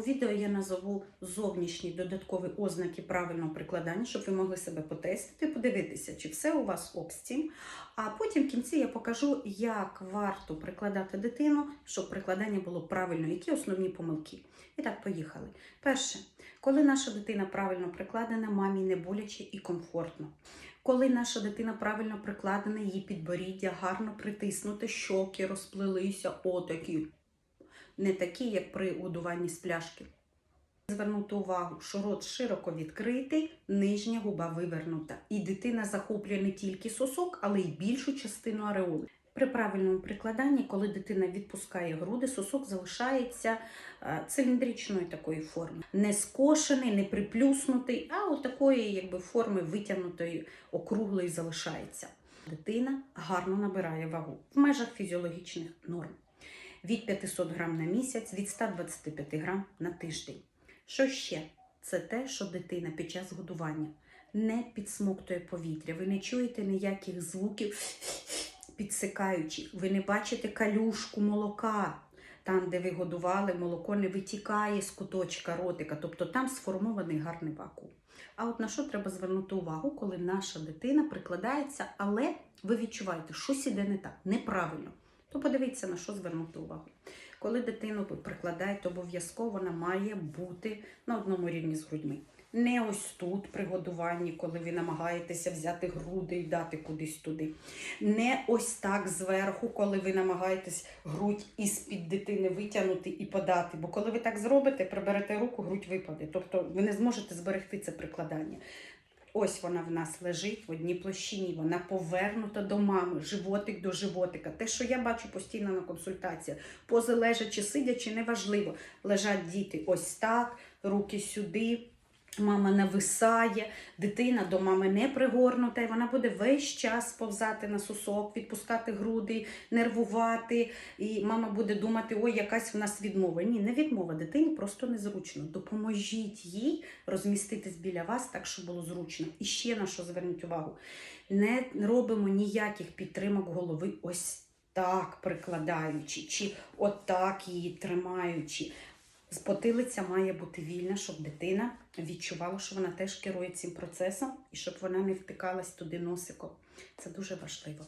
У відео я назову зовнішні додаткові ознаки правильного прикладання, щоб ви могли себе потестити, подивитися, чи все у вас об стім. А потім в кінці я покажу, як варто прикладати дитину, щоб прикладання було правильно, які основні помилки. І так, поїхали. Перше, коли наша дитина правильно прикладена, мамі не боляче і комфортно. Коли наша дитина правильно прикладена, її підборіддя гарно притиснуте, щоки розплилися, отакі, не такі, як при годуванні з пляшки. Звернути увагу, що рот широко відкритий, нижня губа вивернута. І дитина захоплює не тільки сосок, але й більшу частину ареоли. При правильному прикладанні, коли дитина відпускає груди, сосок залишається е, циліндричної такої форми. Не скошений, не приплюснутий, а от такої якби, форми витягнутої, округлої залишається. Дитина гарно набирає вагу в межах фізіологічних норм. Від 500 грам на місяць, від 125 грам на тиждень. Що ще? Це те, що дитина під час годування не підсмоктує повітря. Ви не чуєте ніяких звуків підсикаючих. Ви не бачите калюшку молока. Там, де ви годували, молоко не витікає з куточка ротика, тобто там сформований гарний вакуум. А от на що треба звернути увагу, коли наша дитина прикладається, але ви відчуваєте, щось іде не так, неправильно. То подивіться, на що звернути увагу. Коли дитину ви прикладаєте, обов'язково вона має бути на одному рівні з грудьми. Не ось тут при годуванні, коли ви намагаєтеся взяти груди і дати кудись туди. Не ось так зверху, коли ви намагаєтесь грудь із-під дитини витягнути і подати. Бо коли ви так зробите, приберете руку, грудь випаде. Тобто ви не зможете зберегти це прикладання. Ось вона в нас лежить в одній площині, вона повернута до мами, животик до животика. Те, що я бачу постійно на консультаціях, пози лежачи, сидячи, неважливо. Лежать діти ось так, руки сюди. Мама нависає, дитина до мами не пригорнута, і вона буде весь час повзати на сосок, відпускати груди, нервувати. І мама буде думати, ой, якась в нас відмова. Ні, не відмова. Дитині просто незручно. Допоможіть їй розміститись біля вас так, щоб було зручно. І ще на що зверніть увагу: не робимо ніяких підтримок голови ось так прикладаючи, чи отак її тримаючи. Потилиця має бути вільна, щоб дитина відчувала, що вона теж керує цим процесом і щоб вона не втикалась туди носиком. Це дуже важливо.